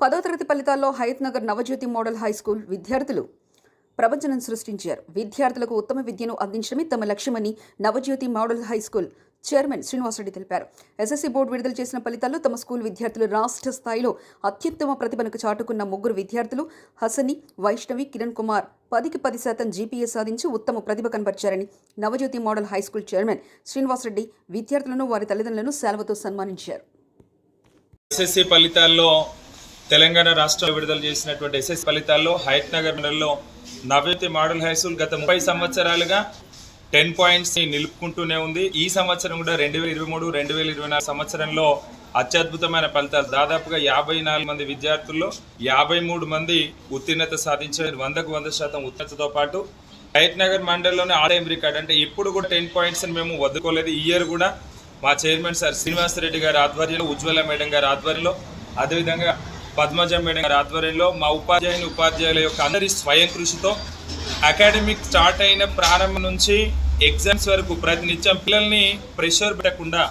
పదో తరగతి ఫలితాల్లో Hayath Nagar Navajyothi model high school విద్యార్థులు ప్రపంచనం సృష్టించారు. విద్యార్థులకు ఉత్తమ విద్యను అందించడమే తమ లక్ష్యమని Navajyothi model high school chairman Srinivasa Reddy తెలిపారు. ఎస్ఎస్సీ బోర్డు విడుదల చేసిన ఫలితాల్లో తమ స్కూల్ విద్యార్థులు రాష్ట్ర స్థాయిలో అత్యుత్తమ ప్రతిభను చాటుకున్న ముగ్గురు విద్యార్థులు హసని వైష్ణవి కిరణ్ కుమార్ పదికి పది శాతం జీపీఏ సాధించి ఉత్తమ ప్రతిభ కనబర్చారని Navajyothi model high school chairman Srinivasa Reddy విద్యార్థులను వారి తల్లిదండ్రులను సెలవుతో సన్మానించారు. ఎస్ఎస్సి ఫలితాల్లో తెలంగాణ రాష్ట్రంలో విడుదల చేసినటువంటి ఎస్ఎస్ ఫలితాల్లో హయత్ నగర్ మండలంలో నవ్యతి మోడల్ హై స్కూల్ గత ముప్పై సంవత్సరాలుగా టెన్ పాయింట్స్ని నిలుపుకుంటూనే ఉంది. ఈ సంవత్సరం కూడా రెండు వేల ఇరవై మూడు రెండు వేల ఇరవై నాలుగు సంవత్సరంలో అత్యద్భుతమైన ఫలితాలు. దాదాపుగా యాభై నాలుగు మంది విద్యార్థుల్లో యాభై మూడు మంది ఉత్తీర్ణత సాధించారు. వందకు వంద శాతం ఉత్తీర్ణతతో పాటు హయత్ నగర్ మండలంలోనే ఆల్ రికార్డ్. అంటే ఇప్పుడు కూడా టెన్ పాయింట్స్ మేము వదుకోలేదు ఈ ఇయర్ కూడా మా చైర్మన్ సార్ శ్రీనివాసరెడ్డి గారి ఆధ్వర్యంలో ఉజ్వల మేడం గారి ఆధ్వర్యంలో. అదేవిధంగా పద్మజ మేడం గారి ఆధ్వర్యంలో మా ఉపాధ్యాయుని ఉపాధ్యాయుల యొక్క అందరి స్వయం కృషితో అకాడమిక్ స్టార్ట్ అయిన ప్రారంభం నుంచి ఎగ్జామ్స్ వరకు ప్రతినిత్యం పిల్లల్ని ప్రెషర్ పెట్టకుండా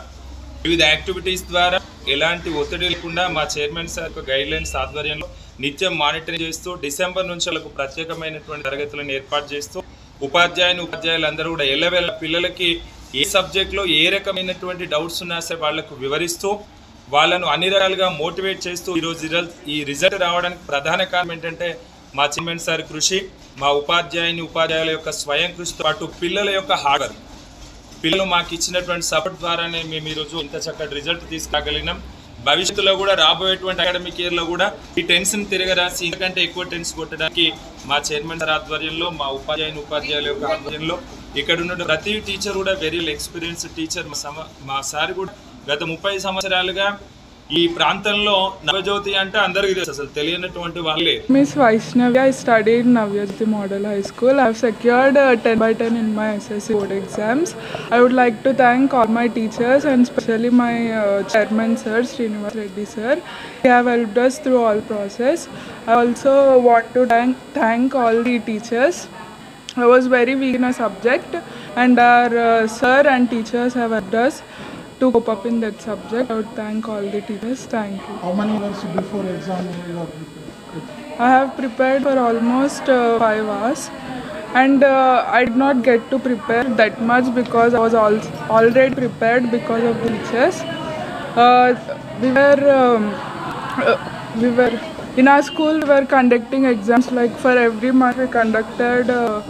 వివిధ యాక్టివిటీస్ ద్వారా ఎలాంటి ఒత్తిడి లేకుండా మా చైర్మన్ సార్ యొక్క గైడ్ లైన్స్ ఆధ్వర్యంలో నిత్యం మానిటరింగ్ చేస్తూ డిసెంబర్ నుంచి వాళ్ళకు ప్రత్యేకమైనటువంటి తరగతులను ఏర్పాటు చేస్తూ ఉపాధ్యాయుని ఉపాధ్యాయులందరూ కూడా ఎల్లవేళ పిల్లలకి ఏ సబ్జెక్ట్లో ఏ రకమైనటువంటి డౌట్స్ ఉన్నా సరే వాళ్ళకు వివరిస్తూ వాళ్ళను అన్ని రకాలుగా మోటివేట్ చేస్తూ ఈరోజు రిజల్ట్ ఈ రిజల్ట్ రావడానికి ప్రధాన కారణం ఏంటంటే మా చైర్మన్ సార్ కృషి మా ఉపాధ్యాయుని ఉపాధ్యాయుల యొక్క స్వయం కృషితో పాటు పిల్లల యొక్క హార్డ్ వర్క్. పిల్లలు మాకు ఇచ్చినటువంటి సపోర్ట్ ద్వారానే మేము ఈరోజు ఇంత చక్కటి రిజల్ట్ తీసుకురాగలిగినాం. భవిష్యత్తులో కూడా రాబోయేటువంటి అకాడమిక్ ఇయర్లో కూడా ఈ టెన్షన్ తిరగరాసి ఇంతకంటే ఎక్కువ టెన్స్ కొట్టడానికి మా చైర్మన్ సార్ ఆధ్వర్యంలో మా ఉపాధ్యాయుని ఉపాధ్యాయుల యొక్క ఆధ్వర్యంలో ఇక్కడ ఉన్న ప్రతి టీచర్ కూడా వెరీ ఎక్స్పీరియన్స్ టీచర్ మా సమ మా సార్ కూడా గత ముప్పై సంవత్సరాలుగా ఈ ప్రాంతంలో నవజ్యోతి అంటే అందరికీ తెలుసు అసలు తెలియనటువంటి వాళ్ళే Miss Vaishnavi, I studied Navyajiti Model High School. I have secured uh, 10 by 10 in my SSC board exams. I would like to thank all my teachers and especially my uh, chairman sir, Srinivas Reddy sir. They have helped us through all process. I also want to thank, thank all the teachers. I was very weak in a subject and our uh, sir and teachers have helped us to cope up in that subject. I would thank all the teachers. Thank you. How many years before exam you are prepared? I have prepared for almost uh, five hours, and uh, I did not get to prepare that much because I was al- already prepared because of the teachers. Uh, we were um, uh, we were in our school we were conducting exams like for every month we conducted uh,